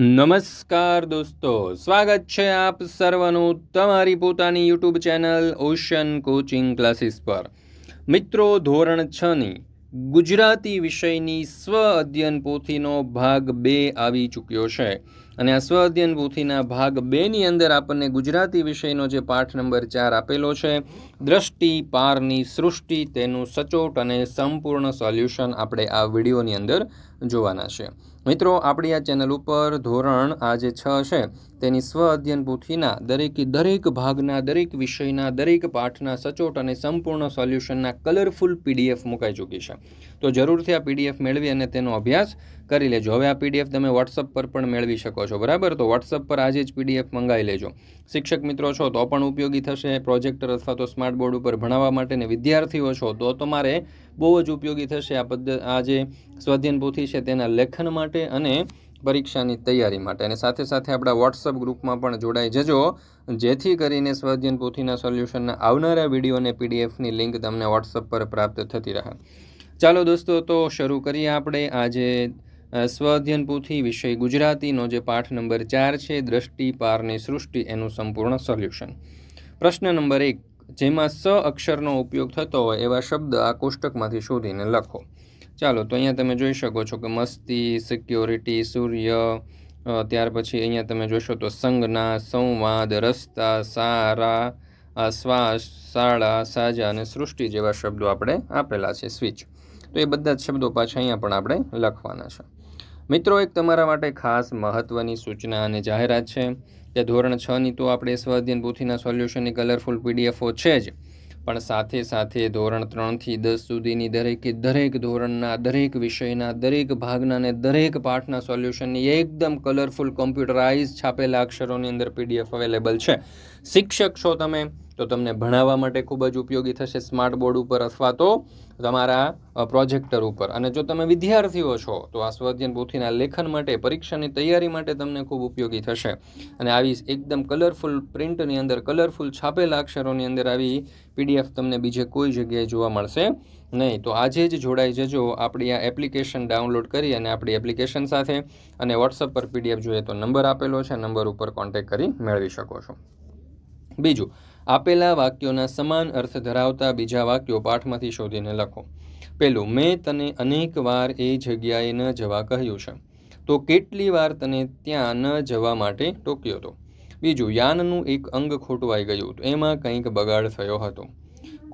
નમસ્કાર દોસ્તો, સ્વાગત છે આપ સર્વનું તમારી પોતાની YouTube channel Ocean Coaching Classes પર. મિત્રો, ધોરણ છની ગુજરાતી વિષયની સ્વ અધ્યયન પોથીનો ભાગ બે આવી ચૂક્યો છે. અને આ સ્વ અધ્યયન પોથીના ભાગ બેની અંદર આપણને ગુજરાતી વિષયનો જે પાઠ નંબર ચાર આપેલો છે, દ્રષ્ટિ, પારની સૃષ્ટિ, તેનું સચોટ અને સંપૂર્ણ સોલ્યુશન આપણે આ વિડીયોની અંદર જોવાના છે. મિત્રો, આપણી આ ચેનલ ઉપર ધોરણ આ જે છ છે, તેની સ્વ અધ્યયન પોથીના દરેકે દરેક ભાગના, દરેક વિષયના, દરેક પાઠના સચોટ અને સંપૂર્ણ સોલ્યુશનના કલરફુલ પીડીએફ મુકાઈ ચૂકી છે. તો જરૂરથી આ પીડીએફ મેળવી અને તેનો અભ્યાસ કરી લેજો. હવે આ પીડીએફ તમે વોટ્સઅપ પર પણ મેળવી શકો છો, બરાબર? તો વોટ્સઅપ પર આજે જ પીડીએફ મંગાવી લેજો. શિક્ષક મિત્રો છો તો પણ ઉપયોગી થશે, પ્રોજેક્ટર અથવા તો સ્માર્ટ બોર્ડ ઉપર ભણાવવા માટે ને વિદ્યાર્થીઓ છો તો તમારે બહુ જ ઉપયોગી થશે આ પદ્ધ, આ જે સ્વાધ્યન પોથી છે તેના લેખન માટે અને પરીક્ષાની તૈયારી માટે. અને સાથે સાથે આપણા વોટ્સઅપ ગ્રુપમાં પણ જોડાઈ જજો, જેથી કરીને સ્વાધ્યન પોથીના સોલ્યુશનના આવનારા વીડિયો અને પીડીએફની લિંક તમને વોટ્સઅપ પર પ્રાપ્ત થતી રહે. ચાલો દોસ્તો, તો શરૂ કરીએ આપણે. આજે સ્વાધ્યન પોથી વિષય ગુજરાતીનો જે પાઠ નંબર ચાર છે, દ્રષ્ટિ, પારની સૃષ્ટિ, એનું સંપૂર્ણ સોલ્યુશન. પ્રશ્ન નંબર એક. જેમાં સ અક્ષરનો ઉપયોગ થતો હોય એવા શબ્દ આ કોષ્ટકમાંથી શોધીને લખો. ચાલો, તો અહીંયા તમે જોઈ શકો છો કે મસ્તી સિક્યોરિટી સૂર્ય ત્યાર પછી અહીંયા તમે જોશો તો સંજ્ઞા, સંવાદ, રસ્તા, સારા શ્વાસ, શાળા, સાજા અને સૃષ્ટિ જેવા શબ્દો આપણે આપેલા છે સ્વિચ. તો એ બધા જ શબ્દો પાછા અહીંયા પણ આપણે લખવાના છે. મિત્રો, એક તમારા માટે ખાસ મહત્ત્વની સૂચના અને જાહેરાત છે. કે ધોરણ છની તો આપણે સ્વાધ્યન પોથીના સોલ્યુશનની કલરફુલ પીડીએફો છે જ. પણ સાથે સાથે ધોરણ ત્રણથી દસ સુધીની દરેકે દરેક ધોરણના, દરેક વિષયના, દરેક ભાગના અને દરેક પાઠના સોલ્યુશનની એકદમ કલરફુલ કોમ્પ્યુટરાઇઝ છાપેલા અક્ષરોની અંદર પીડીએફ અવેલેબલ છે. શિક્ષક છો તમે તો તમને ભણાવવા માટે ખૂબ જ ઉપયોગી થશે સ્માર્ટ બોર્ડ ઉપર અથવા તો તમારા પ્રોજેક્ટર ઉપર. અને જો તમે વિદ્યાર્થીઓ છો, તો આ સ્વાધ્યન પોથીના લેખન માટે, પરીક્ષાની તૈયારી માટે તમને ખૂબ ઉપયોગી થશે. અને આવી એકદમ કલરફુલ પ્રિન્ટની અંદર કલરફુલ છાપેલા અક્ષરોની અંદર આવી પીડીએફ તમને બીજે કોઈ જગ્યાએ જોવા મળશે નહીં. તો આજે જ જોડાઈ જજો આપણી આ એપ્લિકેશન ડાઉનલોડ કરી અને આપણી એપ્લિકેશન સાથે અને વોટ્સઅપ પર પીડીએફ જોઈએ તો નંબર આપેલો છે. નંબર ઉપર કોન્ટેક કરી મેળવી શકો છો. બીજું આપેલા વાક્યોના સમાન અર્થ ધરાવતા બીજા વાક્યો પાઠમાંથી શોધીને લખો. પેલું, મેં તને અનેક વાર એ જગ્યાએ ન જવા કહ્યું છે. તો કેટલી વાર તને ત્યાં ન જવા માટે ટોક્યો હતો? બીજું, યાનનું એક અંગ ખોટવાઈ ગયું તો એમાં કંઈક બગાડ થયો હતો.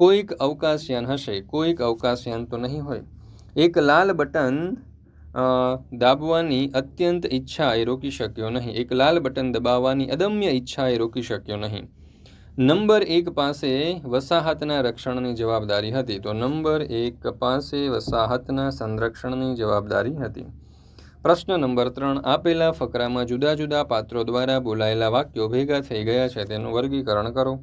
કોઈક અવકાશયાન હશે, કોઈક અવકાશયાન તો નહીં હોય. એક લાલ બટન દાબવાની અત્યંત ઈચ્છા એ રોકી શક્યો નહીં. એક લાલ બટન દબાવવાની અદમ્ય ઈચ્છા એ રોકી શક્યો નહીં. નંબર એક પાસે વસાહતના રક્ષણની જવાબદારી હતી. તો નંબર એક પાસે વસાહતના સંરક્ષણની જવાબદારી હતી. પ્રશ્ન નંબર ત્રણ, આપેલા ફકરામાં જુદા જુદા પાત્રો દ્વારા બોલાયેલા વાક્યો ભેગા થઈ ગયા છે, તેનું વર્ગીકરણ કરો.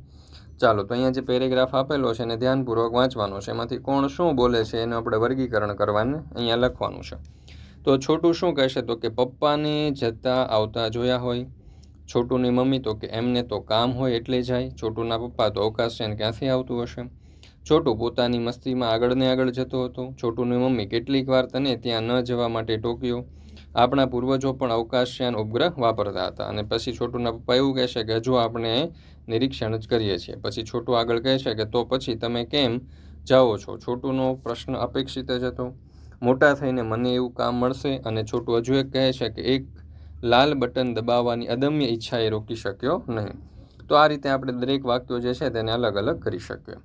ચાલો, તો અહીંયા જે પેરેગ્રાફ આપેલો છે એને ધ્યાનપૂર્વક વાંચવાનો છે. એમાંથી કોણ શું બોલે છે એનું આપણે વર્ગીકરણ કરવાને અહીંયા લખવાનું છે. તો છોટું શું કહેશે? તો કે પપ્પાને જતા આવતા જોયા હોય. છોટુની મમ્મી તો કે એમને તો કામ હોય એટલે જાય, છોટુના પપ્પા તો અવકાશ છે ક્યાંથી આવતું હશે? છોટું પોતાની મસ્તીમાં આગળ ને આગળ જતો હતો. છોટુની મમ્મી કેટલીક વાર તને ત્યાં ન જવા માટે ટોક્યો. આપણા પૂર્વજો પણ અવકાશયાન ઉપગ્રહ વાપરતા હતા અને પછી છોટુના પપ્પા એવું કહેશે કે હજુ આપણે નિરીક્ષણ જ કરીએ છીએ. પછી છોટું આગળ કહે છે કે તો પછી તમે કેમ જાઓ છો? છોટુનો પ્રશ્ન અપેક્ષિત જ હતો. મોટા થઈને મને એવું કામ મળશે અને છોટું હજુ એક કહે છે કે એક લાલ બટન દબાવવાની અદમ્ય ઈચ્છા એ રોકી શક્યો નહીં. તો આ રીતે આપણે દરેક વાક્યો જે છે તેને અલગ અલગ કરી શકીએ.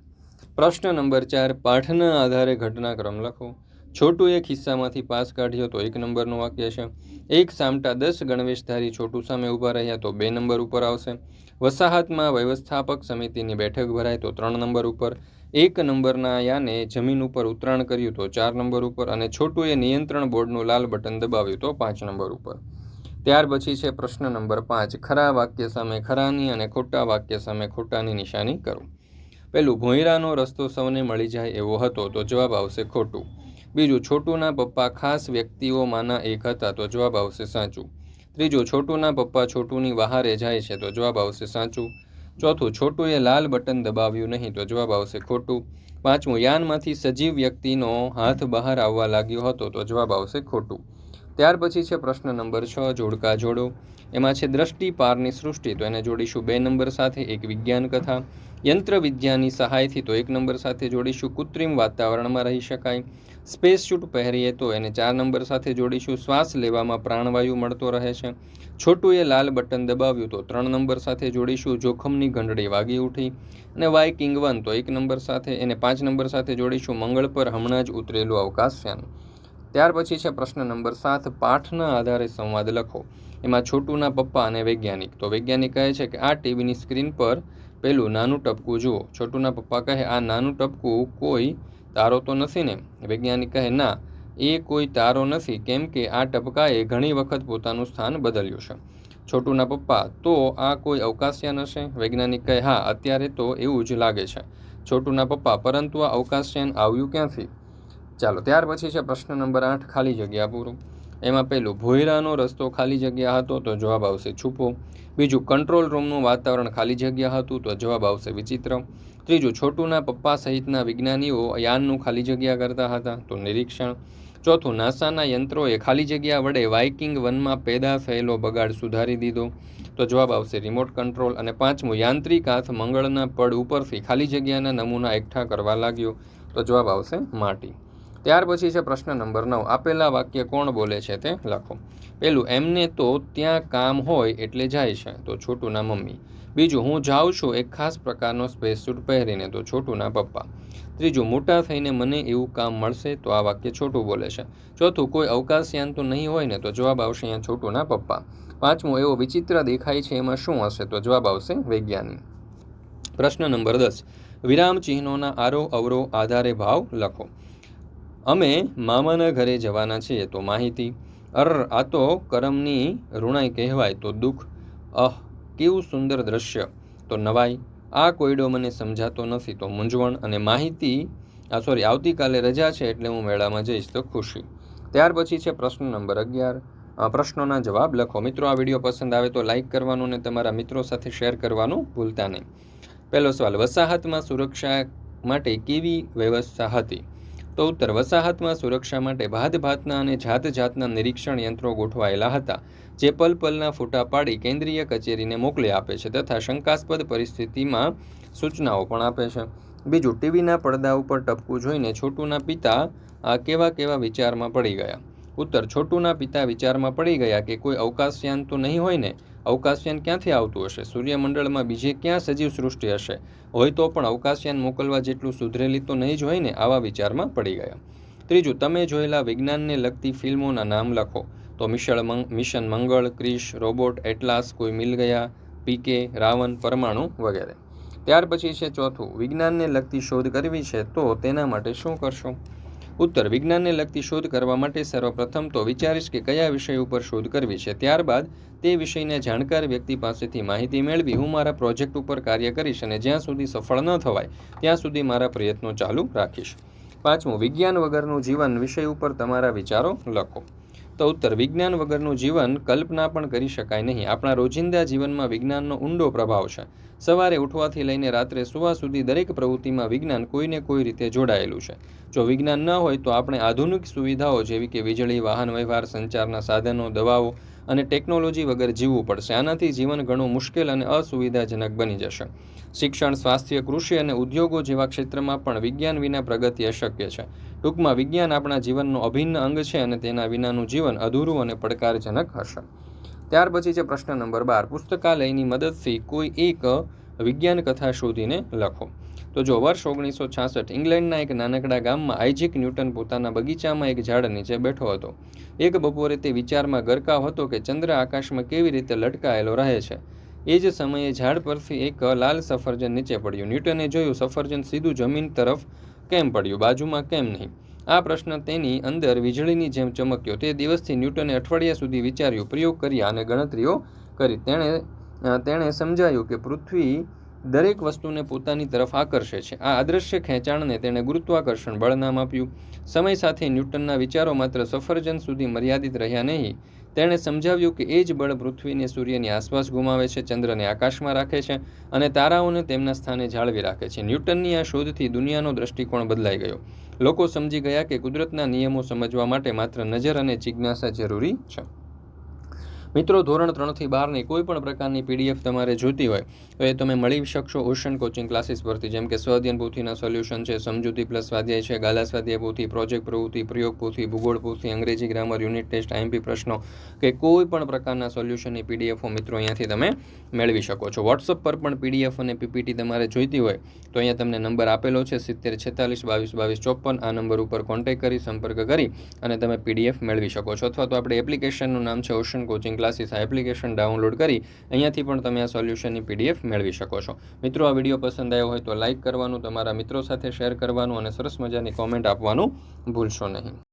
પ્રશ્ન નંબર ચાર, પાઠના આધારે ઘટનાક્રમ લખો. છોટું એક હિસ્સામાંથી પાસ કાઢ્યો તો એક નંબરનું વાક્ય છે. એક સામટા દસ ગણવેશધારી છોટું સામે ઊભા રહ્યા તો બે નંબર ઉપર આવશે. વસાહતમાં વ્યવસ્થાપક સમિતિની બેઠક ભરાય તો ત્રણ નંબર ઉપર. એક નંબરના યાને જમીન ઉપર ઉતરાણ કર્યું તો ચાર નંબર ઉપર. અને છોટુએ નિયંત્રણ બોર્ડનું લાલ બટન દબાવ્યું તો પાંચ નંબર ઉપર. ત્યાર પછી છે પ્રશ્ન નંબર પાંચ. ખરા વાક્ય સામે ખરાની અને ખોટા વાક્ય સામે ખોટાની નિશાની કરો. પહેલું, ભોંયરાનો રસ્તો સૌને મળી જાય એવો હતો, તો જવાબ આવશે ખોટું. બીજું, છોટુના પપ્પા ખાસ વ્યક્તિઓમાંના એક હતા, તો જવાબ આવશે સાચું. ત્રીજું, છોટુના પપ્પા છોટુની વહારે જાય છે, તો જવાબ આવશે સાચું. ચોથું, છોટુએ લાલ બટન દબાવ્યું નહીં, તો જવાબ આવશે ખોટું. પાંચમું, યાનમાંથી સજીવ વ્યક્તિનો હાથ બહાર આવવા લાગ્યો હતો, તો જવાબ આવશે ખોટું. ત્યાર પછી છે પ્રશ્ન નંબર છ, જોડકા જોડો. એમાં છે દ્રષ્ટિ પારની સૃષ્ટિ, તો એને જોડીશું બે નંબર સાથે, એક વિજ્ઞાન કથા. યંત્ર વિદ્યાની સહાયથી તો એક નંબર સાથે જોડીશું, કૃત્રિમ વાતાવરણમાં રહી શકાય. સ્પેસ શૂટ પહેરીએ તો એને ચાર નંબર સાથે જોડીશું, શ્વાસ લેવામાં પ્રાણવાયુ મળતો રહે છે. છોટુએ લાલ બટન દબાવ્યું તો ત્રણ નંબર સાથે જોડીશું, જોખમની ઘંટડી વાગી ઉઠી. અને વાય કિંગ વન તો એક નંબર સાથે, એને પાંચ નંબર સાથે જોડીશું, મંગળ પર હમણાં જ ઉતરેલું અવકાશયાન. ત્યાર પછી છે પ્રશ્ન નંબર સાત, પાઠના આધારે સંવાદ લખો. એમાં છોટુના પપ્પા અને વૈજ્ઞાનિક. તો વૈજ્ઞાનિક કહે છે કે આ ટીવીની સ્ક્રીન પર પેલું નાનું ટપકું જુઓ. છોટુના પપ્પા કહે, આ નાનું ટપકું કોઈ તારો તો નથી ને? વૈજ્ઞાનિક કહે, ના, એ કોઈ તારો નથી, કેમ કે આ ટપકાએ ઘણી વખત પોતાનું સ્થાન બદલ્યું છે. છોટુના પપ્પા, તો આ કોઈ અવકાશયાન હશે? વૈજ્ઞાનિક કહે, હા, અત્યારે તો એવું જ લાગે છે. છોટુના પપ્પા, પરંતુ આ અવકાશયાન આવ્યું ક્યાંથી? ચાલો, ત્યાર પછી છે પ્રશ્ન નંબર આઠ, ખાલી જગ્યા પૂરું. એમાં પહેલું, ભોયરાનો રસ્તો ખાલી જગ્યા હતો તો જવાબ આવશે છુપો. બીજું કંટ્રોલ રૂમનું વાતાવરણ ખાલી જગ્યા હતું તો જવાબ આવશે વિચિત્ર. ત્રીજું, છોટુના પપ્પા સહિતના વિજ્ઞાનીઓ યાનનું ખાલી જગ્યા કરતા હતા તો નિરીક્ષણ. ચોથું, નાસાના યંત્રોએ ખાલી જગ્યા વડે વાઇકિંગ વનમાં પેદા થયેલો બગાડ સુધારી દીધો તો જવાબ આવશે રિમોટ કંટ્રોલ અને પાંચમું, યાંત્રિક હાથ મંગળના પડ ઉપરથી ખાલી જગ્યાના નમૂના એકઠા કરવા લાગ્યો તો જવાબ આવશે માટી. ત્યાર પછી છે પ્રશ્ન નંબર નવ. આપેલા વાક્ય કોણ બોલે છે તે લખો. પહેલું, એમને તો ત્યાં કામ હોય એટલે જાય છે. તો છોટુના મમ્મી. બીજું, હું જાઉં છું એક ખાસ પ્રકારનો સ્પેસ સૂટ પહેરીને. તો છોટુના પપ્પા. ત્રીજું, મોટા થઈને મને એવું કામ મળશે? તો આ વાક્ય છોટું બોલે છે. ચોથું, કોઈ અવકાશયાન તો નહીં હોય ને? તો જવાબ આવશે અહીંયા છોટુના પપ્પા. પાંચમું, એવો વિચિત્ર દેખાય છે એમાં શું હશે? તો જવાબ આવશે વૈજ્ઞાનિક. પ્રશ્ન નંબર દસ. વિરામ ચિહ્નોના આરો અવરો આધારે ભાવ લખો. અમે મામાના ઘરે જવાના છીએ તો માહિતી. અર, આ તો કરમની ઋણાઈ કહેવાય તો દુઃખ. અહ, કેવું સુંદર દ્રશ્ય. તો નવાઈ, આ કોયડો મને સમજાતો નથી તો મૂંઝવણ અને માહિતી, આ સોરી આવતીકાલે રજા છે એટલે હું મેળામાં જઈશ તો ખુશી. ત્યાર પછી છે પ્રશ્ન નંબર અગિયાર. પ્રશ્નોના જવાબ લખો. મિત્રો, આ વીડિયો પસંદ આવે તો લાઇક કરવાનું અને તમારા મિત્રો સાથે શેર કરવાનું ભૂલતા નહીં. પહેલો સવાલ, વસાહતમાં સુરક્ષા માટે કેવી વ્યવસ્થા હતી? તો ઉત્તર વસાહતમાં સુરક્ષા માટે ભાત ભાતના અને જાત જાતના નિરીક્ષણ યંત્રો ગોઠવાયેલા હતા, જે પલ પલના ફૂટા પાડી કેન્દ્રીય કચેરીને મોકલી આપે છે તથા શંકાસ્પદ પરિસ્થિતિમાં સૂચનાઓ પણ આપે છે. બીજું, ટીવીના પડદા ઉપર ટપકું જોઈને છોટુના પિતા આ કેવા કેવા વિચારમાં પડી ગયા. ઉત્તર, છોટુના પિતા વિચારમાં પડી ગયા કે કોઈ અવકાશયાન તો નહીં હોય ને? અવકાશયાન ક્યાંથી આવતું હશે? સૂર્યમંડળમાં બીજે ક્યાં સજીવ સૃષ્ટિ હશે? હોય તો પણ અવકાશયાન મોકલવા જેટલું સુધરેલી તો નહીં જ હોય ને, આવા વિચારમાં પડી ગયા. ત્રીજું, તમે જોયેલા વિજ્ઞાનને લગતી ફિલ્મોના નામ લખો. તો મિશળ Mission Mangal, Krrish, Robot, Atlas, Koi Mil Gaya, PK, Ravan, પરમાણુ વગેરે. ત્યાર પછી છે ચોથું, વિજ્ઞાનને લગતી શોધ કરવી છે તો તેના માટે શું કરશો? ઉત્તર વિજ્ઞાનને લગતી શોધ કરવા માટે સર્વપ્રથમ તો વિચારીશ કે કયા વિષય ઉપર શોધ કરવી છે. ત્યારબાદ તે વિષયને જાણકાર વ્યક્તિ પાસેથી માહિતી મેળવી હું મારા પ્રોજેક્ટ ઉપર કાર્ય કરીશ અને જ્યાં સુધી સફળ ન થવાય, ત્યાં સુધી મારા પ્રયત્નો ચાલુ રાખીશ. પાંચમું, વિજ્ઞાન વગરનું જીવન વિષય ઉપર તમારા વિચારો લખો. તો ઉત્તર, વિજ્ઞાન વગરનું જીવન કલ્પના પણ કરી શકાય નહીં. આપણા રોજિંદા જીવનમાં વિજ્ઞાનનો ઊંડો પ્રભાવ છે. સવારે ઉઠવાથી લઈને રાત્રે સુવા સુધી દરેક પ્રવૃત્તિમાં વિજ્ઞાન કોઈને કોઈ રીતે જોડાયેલું છે. જો વિજ્ઞાન ન હોય તો આપણે આધુનિક સુવિધાઓ જેવી કે વીજળી, વાહન વ્યવહાર, સંચારના સાધનો, દવાઓ અને ટેકનોલોજી વગર જીવવું પડશે. આનાથી જીવન ઘણું મુશ્કેલ અને અસુવિધાજનક બની જશે. શિક્ષણ, સ્વાસ્થ્ય, કૃષિ અને ઉદ્યોગો જેવા ક્ષેત્રમાં પણ વિજ્ઞાન વિના પ્રગતિ અશક્ય છે. ટૂંકમાં વિજ્ઞાન આપણા જીવનનો અભિન્ન અંગ છે અને તેના વિનાનું જીવન અધૂરું અને પડકારજનક હશે. ત્યાર પછી છે પ્રશ્ન નંબર બાર. પુસ્તકાલયની મદદથી કોઈ એક વિજ્ઞાન કથા શોધીને લખો. તો જો વર્ષ ઓગણીસો છાસઠ ઇંગ્લેન્ડના એક નાનકડા ગામમાં આઇજિક ન્યૂટન પોતાના બગીચામાં એક ઝાડ નીચે બેઠો હતો. એક બપોરે તે વિચારમાં ગરકાવ હતો કે ચંદ્ર આકાશમાં કેવી રીતે લટકાયેલો રહે છે. એ જ સમયે ઝાડ પરથી એક લાલ સફરજન નીચે પડ્યું. ન્યૂટને જોયું સફરજન સીધું જમીન તરફ કેમ પડ્યું? બાજુમાં કેમ નહીં? આ પ્રશ્ન તેની અંદર વીજળીની જેમ ચમક્યો. તે દિવસથી ન્યૂટને અઠવાડિયા સુધી વિચાર્યું, પ્રયોગ કર્યા અને ગણતરીઓ કરી. તેણે તેણે સમજાયું કે પૃથ્વી દરેક વસ્તુને પોતાની તરફ આકર્ષે છે. આ અદૃશ્ય ખેંચાણને તેણે ગુરુત્વાકર્ષણ બળ નામ આપ્યું. સમય સાથે ન્યૂટનના વિચારો માત્ર સફરજન સુધી મર્યાદિત રહ્યા નહીં તેણે સમજાવ્યું કે એ જ બળ પૃથ્વીને સૂર્યની આસપાસ ગુમાવે છે, ચંદ્રને આકાશમાં રાખે છે અને તારાઓને તેમના સ્થાને જાળવી રાખે છે. ન્યૂટનની આ શોધથી દુનિયાનો દૃષ્ટિકોણ બદલાઈ ગયો. લોકો સમજી ગયા કે કુદરતના નિયમો સમજવા માટે માત્ર નજર અને જિજ્ઞાસા જરૂરી છે. મિત્રો, ધોરણ ત્રણથી બારની કોઈ પણ પ્રકારની પીડીએફ તમારે જોઈતી હોય, તો એ તમે મળી શકશો ઓશન કોચિંગ ક્લાસીસ પરથી, જેમ કે સ્વાધ્યાયન પોથીના સોલ્યુશન છે, સમજૂતી પ્લસ સ્વાધ્યાય છે, ગાલા સ્વાધ્યાય પોથી પ્રોજેક્ટ પ્રવૃત્તિ, પ્રયોગ પોથી, ભૂગોળ પોથી, અંગ્રેજી ગ્રામર યુનિટ ટેસ્ટ આઈએમપી પ્રશ્નો કે કોઈ પણ પ્રકારના સોલ્યુશનની પીડીએફો મિત્રો અહીંયાથી તમે મેળવી શકો છો. વોટ્સઅપ પર પણ પીડીએફ અને પીપીટી તમારે જોઈતી હોય, તો અહીંયા તમને નંબર આપેલો છે, સિત્તેર, છેતાલીસ, બાવીસ બાવીસ, ચોપન, આ નંબર ઉપર કોન્ટેક્ટ કરી, સંપર્ક કરી અને તમે પીડીએફ મેળવી શકો છો. અથવા તો આપણે એપ્લિકેશનનું નામ છે ઓશન કોચિંગ ક્લાસીસ આ એપ્લિકેશન ડાઉનલોડ કરી અહીંયાથી પણ તમે આ સોલ્યુશનની પીડીએફ મેળવી શકો છો. મિત્રો, આ વીડિયો પસંદ આવ્યો હોય તો લાઇક કરવાનું, તમારા મિત્રો સાથે શેર કરવાનું અને સરસ મજાની કોમેન્ટ આપવાનું ભૂલશો નહીં.